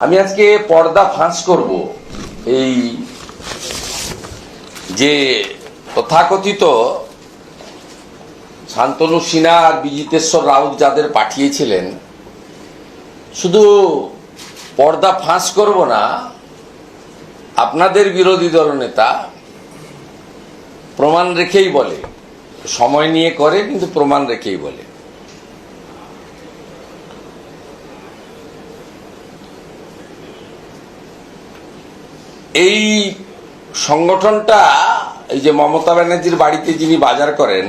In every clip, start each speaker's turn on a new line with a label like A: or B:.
A: আমি আজকে পর্দা ফাঁস করব। এই যে তথাকথিত শান্তনু সিনহা আর বিজিতেশ্বর রাউত যাদের পাঠিয়েছিলেন, শুধু পর্দা ফাঁস করব না, আপনাদের বিরোধী দলনেতা প্রমাণ রেখেই বলে। সময় নিয়ে করে, কিন্তু প্রমাণ রেখেই বলে। এই সংগঠনটা, এই যে মমতা ব্যানার্জির বাড়িতে যিনি বাজার করেন,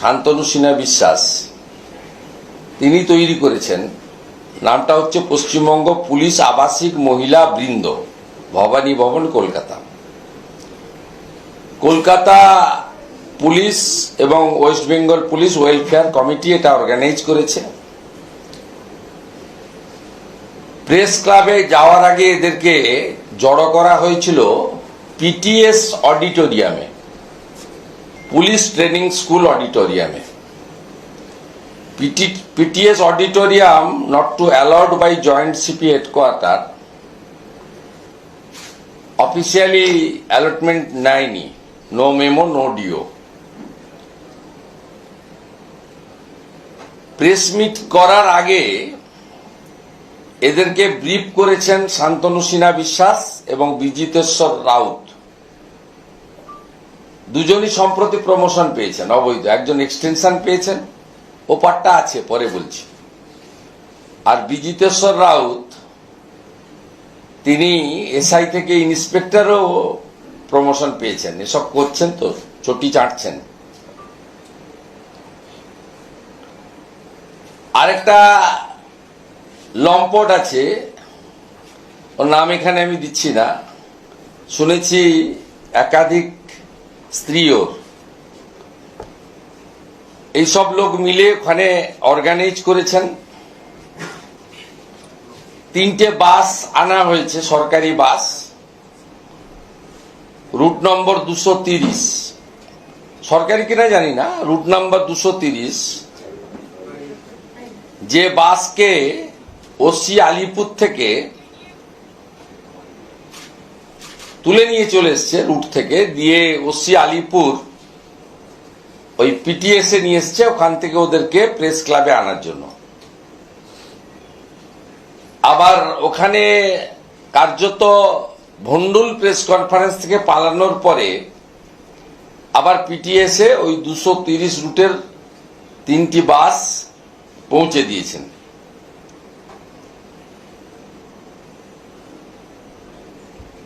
A: শান্তনু সিনহা বিশ্বাস, তিনি তৈরি করেছেন। নামটা হচ্ছে পশ্চিমবঙ্গ পুলিশ আবাসিক মহিলা বৃন্দ, ভবানী ভবন, কলকাতা। কলকাতা পুলিশ এবং West Bengal police welfare committee এটা অর্গানাইজ করেছে। প্রেস ক্লাবে যাওয়ার আগে এদেরকে জড়ো করা হয়েছিল পিটিএস অডিটোরিয়ামে, পুলিশ ট্রেনিং স্কুল অডিটোরিয়ামে। PTS auditorium not to allowed by joint CP headquarter officially allotment নেয়নি no memo no DO press meet করার আগে এদেরকে ব্রিফ করেছেন শান্তনু সিনহা বিশ্বাস এবং বিজিতেশ্বর রাউত। দুজনই সম্প্রতি প্রমোশন পেয়েছেন, অবৈধ। একজন এক্সটেনশন পেয়েছেন। ও পাটটা আছে, পরে বলছি। আর বিজিতেশ্বর রাউত, তিনি এসআই থেকে ইন্সপেক্টরও প্রমোশন পেয়েছেন। এসব করছেন তো, চটি চাটছেন। আরেকটা লম্পট আছে। ওর নাম এখানে আমি দিচ্ছি না। শুনেছি একাধিক স্ত্রীও। ওর এইসব লোক মিলে ওখানে অর্গানাইজ করেছেন। তিনটে বাস আনা হয়েছে, সরকারি বাস। রুট নম্বর দুশো তিরিশ। সরকারি কিনা জানি না, রুট নাম্বার দুশো তিরিশ। যে বাসকে ওসি আলিপুর থেকে তুলে নিয়ে চলে এসছে রুট থেকে, দিয়ে ওসি আলিপুর ওই পিটিএস নিয়ে এসছে ওখান থেকে ওদেরকে প্রেস ক্লাবে আনার জন্য। আবার ওখানে কার্যত ভন্ডুল প্রেস কনফারেন্স থেকে পালানোর পরে আবার পিটিএস ওই দুশো তিরিশ রুটের তিনটি বাস পৌঁছে দিয়েছেন।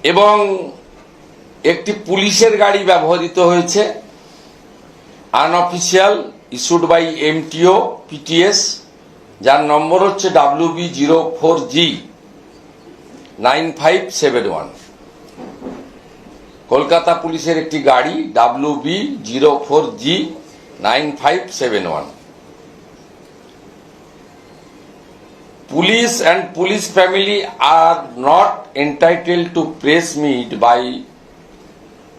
A: এবং একটি পুলিশের গাড়ি ব্যবহৃত হয়েছে unofficial issued by MTO PTS যার নম্বর হচ্ছে W B zero four G nine five seven one Kolkata পুলিশের একটি গাড়ি W B zero four G nine five seven one and police family are not entitled to press meet by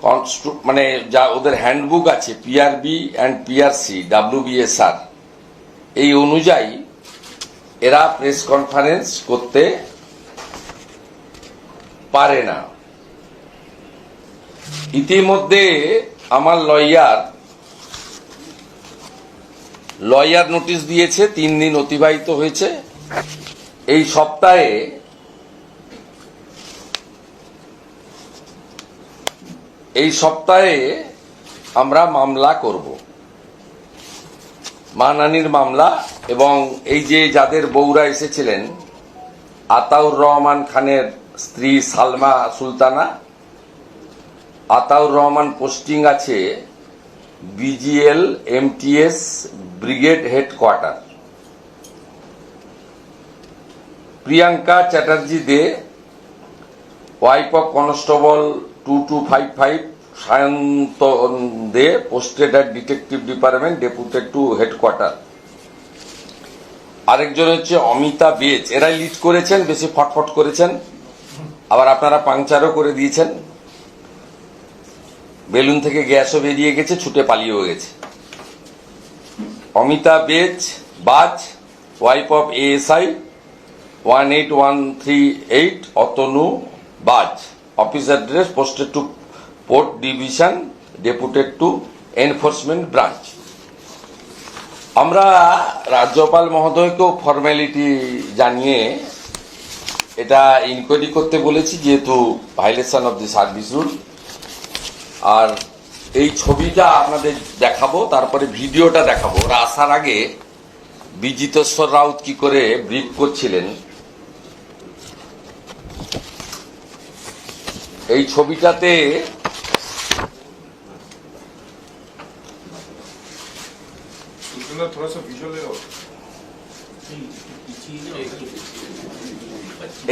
A: constru- মানে যা ওদের handbook আছে PRB and PRC ডাব্লিউবিএসআর এই অনুযায়ী এরা প্রেস কনফারেন্স করতে পারে না। ইতিমধ্যে আমার লয়ার লয়ার নোটিশ দিয়েছে, তিন দিন অতিবাহিত হয়েছে। এই সপ্তাহে এই সপ্তাহে আমরা মামলা করব। মানানির মামলা এবং এই যে যাদের বউরা এসেছিলেন, আতাউর রহমান খানের স্ত্রী সালমা সুলতানা, আতাউর রহমান পোস্টিং আছে BGL MTS brigade headquarter. Priyanka Chatterjee De wife of constable two two five five, Sayanta De, posted at detective department, deputed to headquarter. আরেকজন হচ্ছে অমিতা বেজ, এরাই লিড করেছেন, বেশি ফটফট করেছেন, আবার আপনারা পাংচারও করে দিয়েছেন। বেলুন থেকে গ্যাসও বেরিয়ে গেছে, ছুটে পালিয়েও গেছে। Amita base, Baj wife of ASI one eight one three eight Atanu Baj office address posted to port division deputed to enforcement branch আমরা রাজ্যপাল মহোদয়কেও ফর্মালিটি জানিয়ে এটা ইনকোয়ারি করতে বলেছি, যেহেতু violation of the service rule আর এই ছবিটা আপনাদের দেখাবো, তারপরে ভিডিওটা দেখাবো। ওরা আসার আগে বিজিতেশ্বর রাউত কি করে ব্রিফ করছিলেন এই ছবিটাতে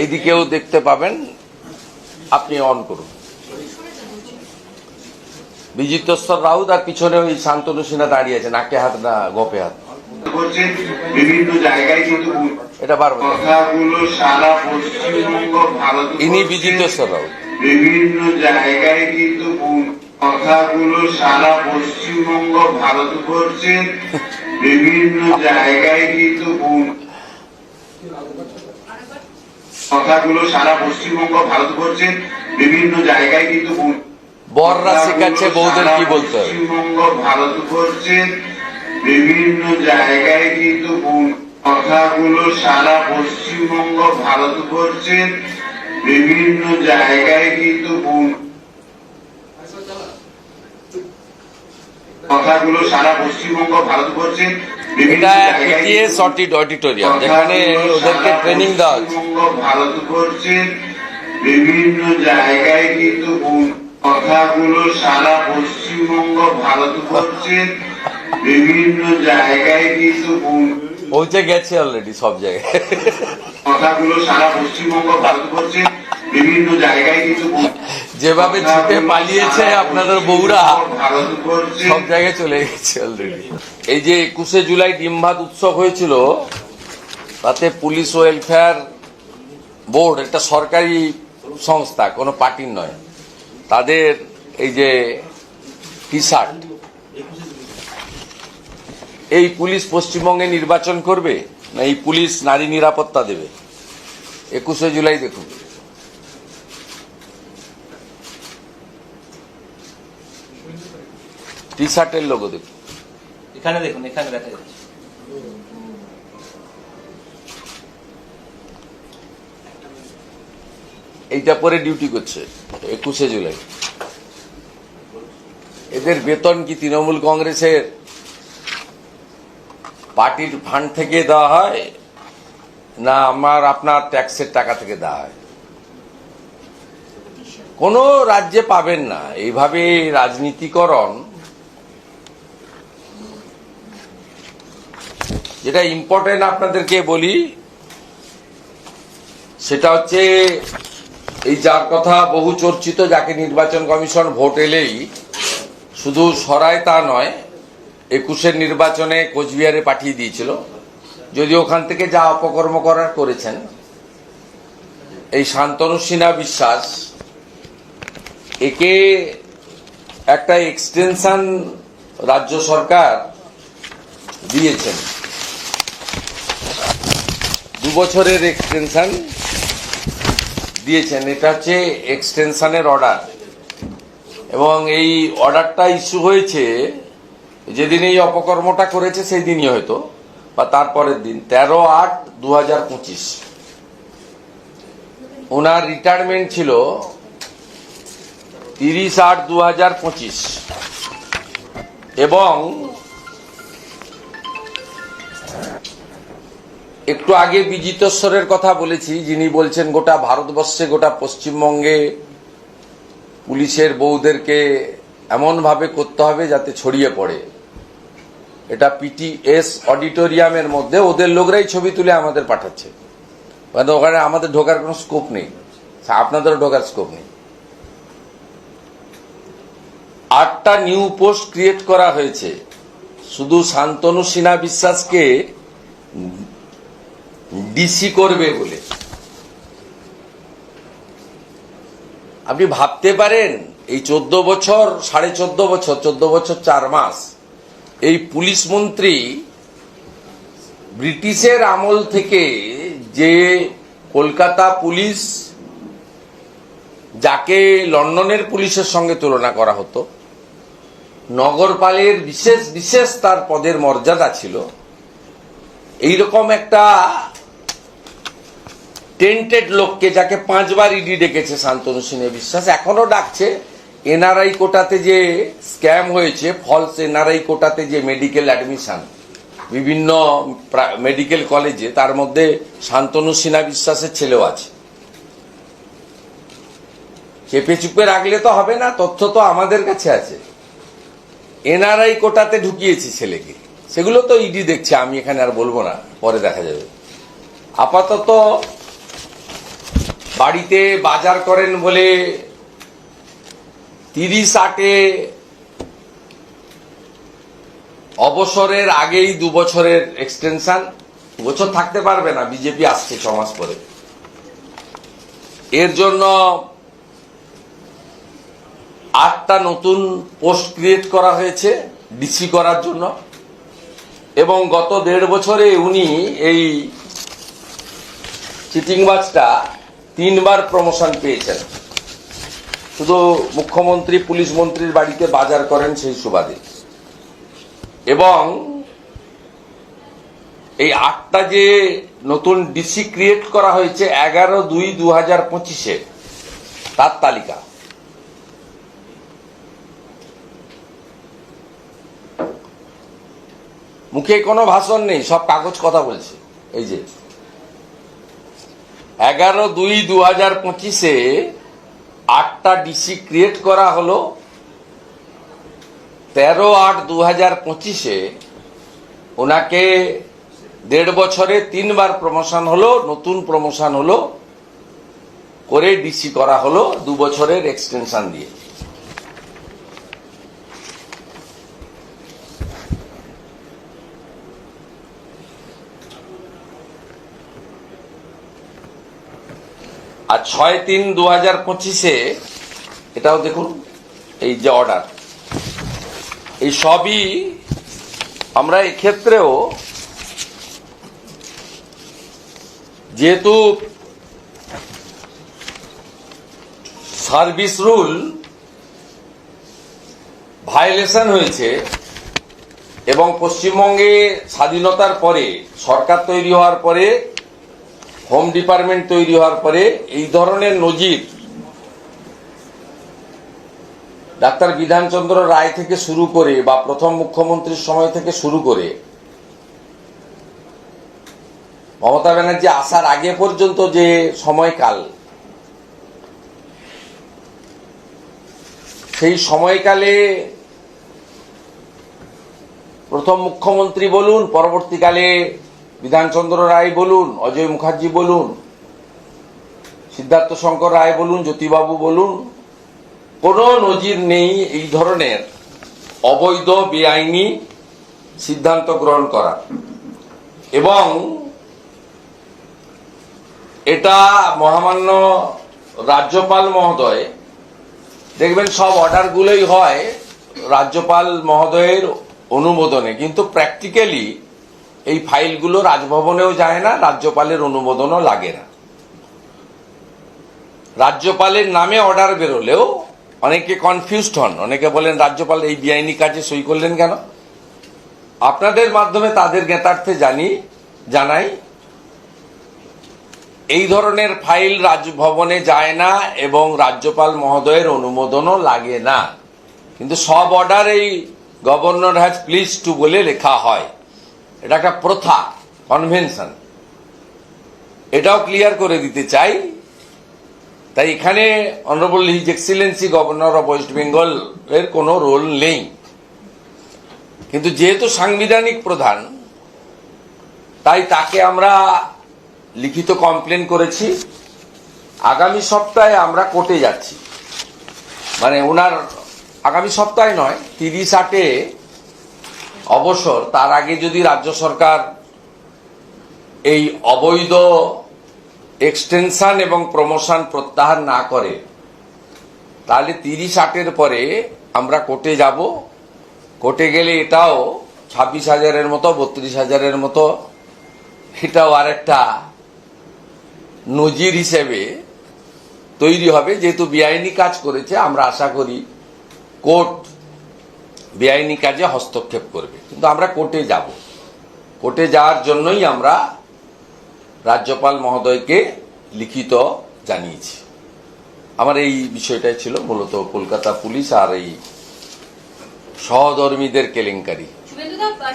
A: এইদিকেও দেখতে পাবেন আপনি অন করুন। বিজিতস্বর রাউত আর পিছনে ওই শান্তনু সিনহা দাঁড়িয়ে আছে নাকে হাত না গপে হাত। এটা
B: পারবেন
A: ইনি বিজিতস্বর রাউত।
B: বিভিন্ন জায়গায় কিন্তু কথাগুলো সারা পশ্চিমবঙ্গ ভারত করছেন বিভিন্ন জায়গায় কিন্তু কথাগুলো সারা পশ্চিমবঙ্গ ভারত করছেন বিভিন্ন জায়গায় কিন্তু
A: বররা শেখাচ্ছে বৌদের কি বলতে হবে?
B: পশ্চিমবঙ্গ ভারত করছেন বিভিন্ন জায়গায় কিন্তু কথাগুলো সারা পশ্চিমবঙ্গ বিভিন্ন জায়গায় কিন্তু কথাগুলো সারা পশ্চিমবঙ্গ ভারত করছেন বিভিন্ন
A: এটা পিটিএস
B: কিন্তু
A: অডিটোরিয়াম যেখানে ওদেরকে ট্রেনিং দেওয়া হচ্ছে
B: বিভিন্ন জায়গায় কিন্তু কথাগুলো সারা পশ্চিমবঙ্গ বিভিন্ন জায়গায় কিন্তু
A: পৌঁছে গেছে অলরেডি সব জায়গায়।
B: কথাগুলো সারা পশ্চিমবঙ্গ ভারত করছেন বিভিন্ন জায়গায় কিন্তু
A: যেভাবে ছুটে পালিয়েছে আপনাদের বউরা সব জায়গায় চলে গেছে অলরেডি এই যে একুশে জুলাই ডিমভাত উৎসব হয়েছিল তাতে পুলিশ ওয়েলফেয়ার বোর্ড একটা সরকারি সংস্থা কোনো পার্টির নয় তাদের এই যে টি শার্ট এই পুলিশ পশ্চিমবঙ্গে নির্বাচন করবে না এই পুলিশ নারী নিরাপত্তা দেবে? একুশে জুলাই দেখুন। টি শার্টের লোগো দেখুন।
C: এখানে দেখুন এখানে দেখা যাচ্ছে।
A: এইটা পরে ডিউটি করছে একুশে জুলাই। এদের বেতন কি তৃণমূল কংগ্রেসের? পার্টির ফান্ড থেকে দেওয়া হয়, না আমার আপনার ট্যাক্সের টাকা থেকে দেওয়া হয়। কোনো রাজ্যে পাবেন না। এইভাবে রাজনীতিকরণ, যেটা ইম্পর্টেন্ট আপনাদেরকে বলি, সেটা হচ্ছে এই যার কথা বহু চর্চিত, যাকে নির্বাচন কমিশন ভোট এলেই, শুধু সরায় তা নয় একুশের নির্বাচনে কোচবিহারে পাঠিয়ে দিয়েছিল। যদি ওখান থেকে যা অপকর্ম করার করেছেন, এই শান্তনু সিনহা বিশ্বাস, একে একটা এক্সটেনশন রাজ্য সরকার দিয়েছেন। দু বছরের এক্সটেনশন দিয়েছেন। এটা হচ্ছে এক্সটেনশনের অর্ডার এবং এই অর্ডারটা ইস্যু হয়েছে যেদিন এই অপকর্মটা করেছে সেই দিনই হয়তো, বা তারপরের দিন, তেরো আট দু হাজার পঁচিশ। ওনার রিটায়ারমেন্ট ছিল তিরিশ আট দু হাজার পঁচিশ। এবং একটু আগে বিজিতেশ্বরের কথা বলেছি, যিনি বলছেন গোটা ভারতবর্ষে, গোটা পশ্চিমবঙ্গে পুলিশের বউদেরকে এমনভাবে করতে হবে যাতে ছড়িয়ে পড়ে। এটা পিটিএস অডিটোরিয়ামের মধ্যে, ওদের লোকরাই ছবি তুলে আমাদের পাঠাচ্ছে। মানে ওখানে আমাদের ঢোকার কোনো স্কোপ নেই। আপনাদেরও ঢোকার স্কোপ নেই। আটটা নিউ পোস্ট ক্রিয়েট করা হয়েছে। শুধু শান্তনু সিনহা বিশ্বাসকে ডিসি করবে বলে। আপনি ভাবতে পারেন, এই চোদ্দ বছর, সাড়ে চোদ্দ বছর চোদ্দ বছর চার মাস এই পুলিশ মন্ত্রী ব্রিটিশের আমল থেকে যে কলকাতা পুলিশ যাকে লন্ডনের পুলিশের সঙ্গে তুলনা করা হতো, নগরপালের বিশেষ বিশেষ তার পদের মর্যাদা ছিল, এইরকম একটা টেন্টেড লোককে যাকে পাঁচবার ইডি ডেকেছে শান্তনু সিনে বিশ্বাস, এখনও ডাকছে এনআরআই কোটাতে যে স্ক্যাম হয়েছে ফলস এনআরআই কোটাতে যে মেডিকেল অ্যাডমিশন বিভিন্ন মেডিকেল কলেজে তার মধ্যে শান্তনু সিনহা বিশ্বাসের ছেলেও আছে। চেপে চুপে রাখলে তো হবে না, তথ্য তো আমাদের কাছে আছে। এনআরআই কোটাতে ঢুকিয়েছি ছেলেকে। সেগুলো তো ইডি দেখছে, আমি এখানে আর বলব না, পরে দেখা যাবে। আপাতত বাড়িতে বাজার করেন বলে তিরিশ আটে অবসরের আগেই দু বছরের এক্সটেনশন বছর থাকতে পারবে না বিজেপি আসছে ছ মাস পরে। এর জন্য আটটা নতুন পোস্ট ক্রিয়েট করা হয়েছে ডিসি করার জন্য। এবং গত দেড় বছরে উনি এই চিটিংবাজটা তিনবার প্রমোশন পেয়েছেন। শুধু মুখ্যমন্ত্রী, পুলিশ মন্ত্রীর বাড়িতে বাজার করেন সেই সুবাদে। এবং এই আটটা যে নতুন ডিসি ক্রিয়েট করা হয়েছে এগারো দুই দু হাজার পঁচিশে, তার তালিকা। মুখে কোনো ভাষণ নেই, সব কাগজ কথা বলছে। এই যে, এগারো দুই দু হাজার পঁচিশে আটটা ডিসি ক্রিয়েট করা হল। তেরো আট দু হাজার পঁচিশে ওনাকে দেড় বছরে তিনবার প্রমোশন হলো, নতুন প্রমোশন হলো, করে ডিসি করা হলো, দু বছরের এক্সটেনশন দিয়ে। ছয় তিন দু হাজার পঁচিশে, এটাও দেখুন, এই যে অর্ডার এই সবই আমরা এক্ষেত্রেও যেহেতু সার্ভিস রুল ভায়োলেশন হয়েছে এবং পশ্চিমবঙ্গে স্বাধীনতার পরে, সরকার তৈরি হওয়ার পরে হোম ডিপার্টমেন্ট তৈরি হওয়ার পরে এই ধরনের নজির ডাক্তার বিধানচন্দ্র রায় থেকে শুরু করে বা প্রথম মুখ্যমন্ত্রীর সময় থেকে শুরু করে, মমতা ব্যানার্জি আসার আগে পর্যন্ত যে সময়কাল, সেই সময়কালে প্রথম মুখ্যমন্ত্রী বলুন, পরবর্তীকালে বিধানচন্দ্র রায় বলুন, অজয় মুখার্জি বলুন, সিদ্ধার্থ শঙ্কর রায় বলুন, জ্যোতিবাবু বলুন, কোনো নজির নেই এই ধরনের অবৈধ, বেআইনি সিদ্ধান্ত গ্রহণ করা এবং এটা মহামান্য রাজ্যপাল মহোদয়, দেখবেন সব অর্ডারগুলোই হয় রাজ্যপাল মহোদয়ের অনুমোদনে, কিন্তু প্র্যাকটিক্যালি এই ফাইলগুলো রাজভবনেও যায় না, রাজ্যপালের অনুমোদনও লাগে না। রাজ্যপালের নামে অর্ডার বেরোলেও অনেকে কনফিউজড হন। অনেকে বলেন, রাজ্যপাল, এই বেআইনি কাজে সই করলেন কেন? আপনাদের মাধ্যমে তাদের জ্ঞাতার্থে জানি, জানাই, এই ধরনের ফাইল রাজভবনে যায় না এবং রাজ্যপাল মহোদয়ের অনুমোদনও লাগে না। কিন্তু সব অর্ডার এই গভর্নর হ্যাজ প্লিজ টু বলে লেখা হয়। এটা একটা প্রথা কনভেনশন এটাও ক্লিয়ার করে দিতে চাই। তাই এখানে honourable his excellency governor of West Bengal এর কোনো রোল নেই। কিন্তু যেহেতু সাংবিধানিক প্রধান, তাই তাকে আমরা লিখিত কমপ্লেন করেছি। আগামী সপ্তাহে আমরা কোর্টে যাচ্ছি। মানে ওনার আগামী সপ্তাহে নয়, তিরিশ আটে অবসর, তার আগে যদি রাজ্য সরকার এই অবৈধ এক্সটেনশন এবং প্রমোশন প্রত্যাহার না করে, তাহলে তিরিশ আটের পরে আমরা কোর্টে যাব। কোর্টে গেলে এটাও ছাব্বিশ হাজারের মতো, বত্রিশ হাজারের মতো, এটাও আরেকটা নজির হিসেবে তৈরি হবে। যেহেতু বেআইনি কাজ করেছে, আমরা আশা করি কোর্ট বেআইনি কাজে হস্তক্ষেপ করবে। কিন্তু আমরা কোর্টে যাব। কোর্টে যাওয়ার জন্যই আমরা রাজ্যপাল মহোদয়কে লিখিত জানিয়েছি। আমার এই বিষয়টাই ছিল মূলত কলকাতা পুলিশ আর এই সহধর্মীদের কেলেঙ্কারি।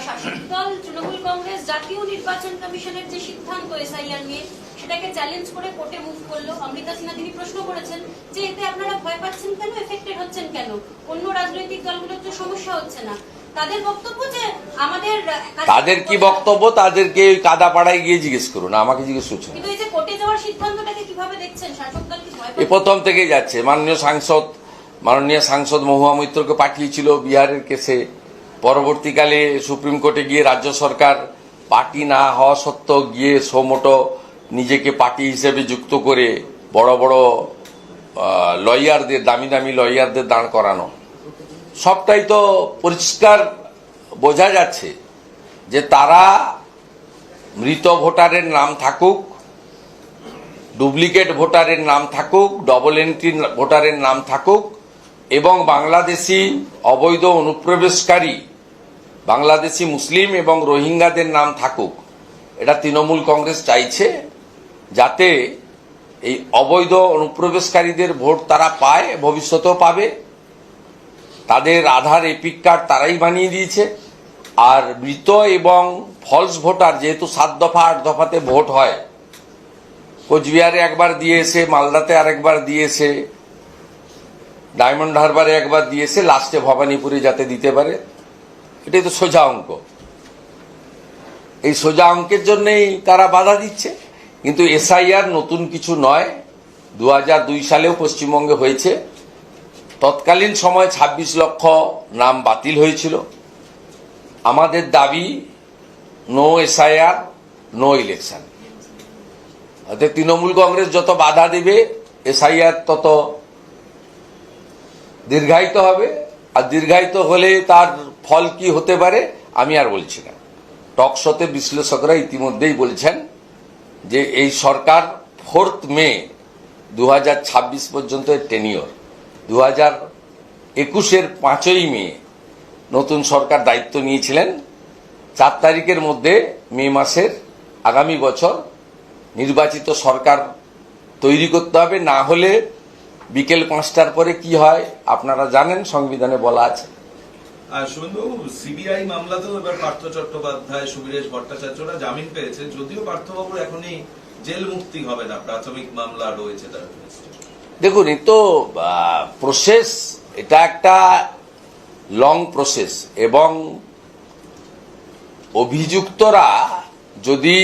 D: শাসক দল, তৃণমূল কংগ্রেস জাতীয় নির্বাচন কমিশনের যে সিদ্ধান্ত এসআইআর নিয়ে সেটাকে চ্যালেঞ্জ করে কোর্টে মুভ করল। অমৃতা সিনহা তিনি প্রশ্ন করেছেন যে এতে আপনারা ভয় পাচ্ছেন কেন? এফেক্টেড হচ্ছেন কেন? অন্য রাজনৈতিক দলগুলোর তো সমস্যা হচ্ছে না। তাদের বক্তব্য যে আমাদের
A: তাদের কি বক্তব্য? তাদেরকে ওই কাদাপাড়ায় গিয়ে জিজ্ঞেস করুন আমাকে জিজ্ঞেস করছেন।
D: কিন্তু এই যে কোর্টে যাওয়ার সিদ্ধান্তটাকে কীভাবে দেখছেন? শাসক দল কি ভয়
A: এ প্রথম থেকেই যাচ্ছে। মাননীয় সাংসদ মাননীয় সাংসদ মহুয়া মৈত্রকে পাঠিয়েছিল বিহারের কেসে। পরবর্তীকালে সুপ্রিম কোর্টে গিয়ে রাজ্য সরকার পার্টি না হওয়া সত্ত্বেও গিয়ে সোমোটো নিজেকে পার্টি হিসেবে যুক্ত করে বড় বড় লয়ারদের, দামি দামি লয়ারদের দাঁড় করানো। সবটাই তো পরিষ্কার বোঝা যাচ্ছে যে তারা মৃত ভোটারের নাম থাকুক, ডুপ্লিকেট ভোটারের নাম থাকুক ডবল এন্ট্রি ভোটারের নাম থাকুক, এবং বাংলাদেশি অবৈধ অনুপ্রবেশকারী, বাংলাদেশি মুসলিম এবং রোহিঙ্গাদের নাম থাকুক। এটা তৃণমূল কংগ্রেস চাইছে। যাতে এই অবৈধ অনুপ্রবেশকারীদের ভোট তারা পায়, ভবিষ্যতেও পাবে। তাদের আধার এপিক কার্ড তারাই বানিয়ে দিয়েছে। আর মৃত এবং ফলস ভোটার যেহেতু সাত দফা, আট দফাতে ভোট হয়, কোচবিহারে একবার দিয়েছে, মালদাতে আরেকবার দিয়েছে, ডায়মন্ড হারবারে একবার দিয়েছে, লাস্টে ভবানীপুরে যাতে দিতে পারে। এটাই তো সোজা অঙ্ক। এই সোজা অঙ্কের জন্যই তারা বাধা দিচ্ছে। কিন্তু এসআইআর নতুন কিছু নয়। দু দুই সালেও পশ্চিমবঙ্গে হয়েছে। তৎকালীন সময় ২৬ লক্ষ নাম বাতিল হয়েছিল। আমাদের দাবি নো এসআইআর নো ইলেকশন অর্থাৎ তৃণমূল কংগ্রেস যত বাধা দেবে এসআইআর তত দীর্ঘায়িত হবে। আর দীর্ঘায়িত হলে তার ফল কি হতে পারে, আমি আর বলছি না। টকশোতে বিশ্লেষকরা ইতিমধ্যেই বলছেন যে এই সরকার ফোর্থ মে দু হাজার ছাব্বিশ পর্যন্ত টেনিওর দু হাজার একুশের পাঁচই মে নতুন সরকার দায়িত্ব নিয়েছিলেন। চার তারিখের মধ্যে মে মাসের আগামী বছর নির্বাচিত সরকার তৈরি করতে হবে। না হলে বিকেল পাঁচটার পরে কি হয় আপনারা জানেন, সংবিধানে বলা আছে।
E: আর শুভেন্দুবাবু সিবিআই মামলাতেও এবার পার্থ চট্টোপাধ্যায়, সুবীরেশ ভট্টাচার্যরা জামিন পেয়েছে, যদিও পার্থবাবুর এখনই জেল মুক্তি হবে না, প্রাথমিক মামলা রয়েছে তার against এ।
A: দেখুন তো প্রসেস এটা একটা লং প্রসেস এবং অভিযুক্তরা যদি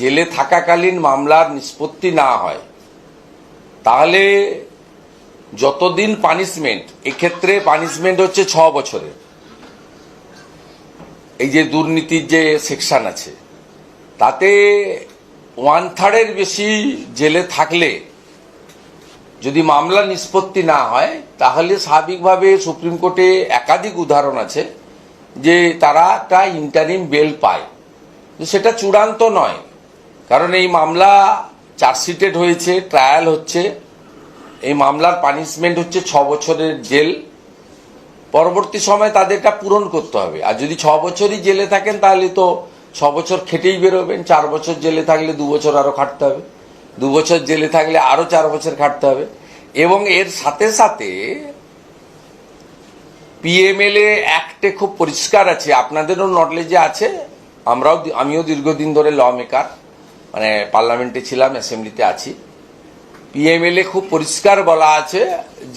A: জেলে থাকাকালীন মামলার নিষ্পত্তি না হয়, তাহলে যতদিন পানিশমেন্ট এক্ষেত্রে পানিশমেন্ট হচ্ছে ছ বছরের এই যে দুর্নীতির যে সেকশন আছে, তাতে ওয়ান থার্ডের বেশি জেলে থাকলে যদি মামলা নিষ্পত্তি না হয়, তাহলে স্বাভাবিকভাবে সুপ্রিম কোর্টে একাধিক উদাহরণ আছে যে তারা একটা ইন্টারিম বেল পায়। সেটা চূড়ান্ত নয়, কারণ এই মামলা চার্জশিটেড হয়েছে ট্রায়াল হচ্ছে। এই মামলার পানিশমেন্ট হচ্ছে ছ বছরের জেল। পরবর্তী সময় তাদেরটা পূরণ করতে হবে। আর যদি ছ বছরই জেলে থাকেন, তাহলে তো ছ বছর খেটেই বেরোবেন। চার বছর জেলে থাকলে দু বছর আরও খাটতে হবে। দু বছর জেলে থাকলে আরও চার বছর খাটতে হবে। এবং এর সাথে সাথে পিএমএলএ অ্যাক্টে খুব পরিষ্কার আছে। আপনাদেরও নলেজে আছে। আমরাও আমিও দীর্ঘদিন ধরে ল মেকার। মানে পার্লামেন্টে ছিলাম, অ্যাসেম্বলিতে আছি। পিএমএলএ খুব পরিষ্কার বলা আছে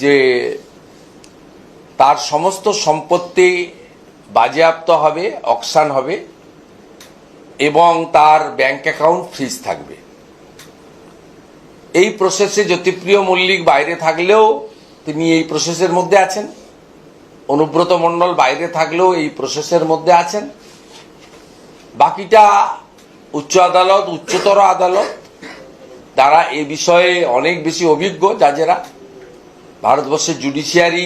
A: যে তার সমস্ত সম্পত্তি বাজেয়াপ্ত হবে অকসান হবে, এবং তার ব্যাংক অ্যাকাউন্ট ফ্রিজ থাকবে। এই প্রসেসে জ্যোতিপ্রিয় মল্লিক বাইরে থাকলেও তিনি এই প্রসেসের মধ্যে আছেন। অনুব্রত মণ্ডল বাইরে থাকলেও এই প্রসেসের মধ্যে আছেন। বাকিটা উচ্চ আদালত, উচ্চতর আদালত, তারা এ বিষয়ে অনেক বেশি অভিজ্ঞ জাজেরা ভারতবর্ষের জুডিশিয়ারি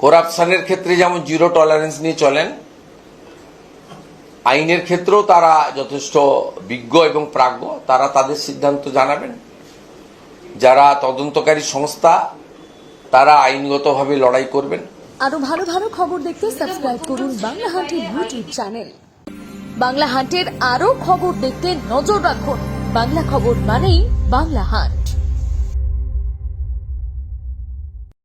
A: করাপশনের ক্ষেত্রে যেমন জিরো টলারেন্স নিয়ে চলেন, আইনের ক্ষেত্রেও তারা যথেষ্ট বিজ্ঞ এবং প্রাজ্ঞ, তারা তাদের সিদ্ধান্ত জানাবেন। যারা তদন্তকারী সংস্থা, তারা আইনগতভাবে লড়াই করবেন।
F: আরও ভালো ভালো খবর দেখতে সাবস্ক্রাইব করুন বাংলা হান্টের ইউটিউব চ্যানেল। বাংলা হাটের আরও খবর দেখতে নজর রাখুন। বাংলা খবর মানেই বাংলা হান্ট।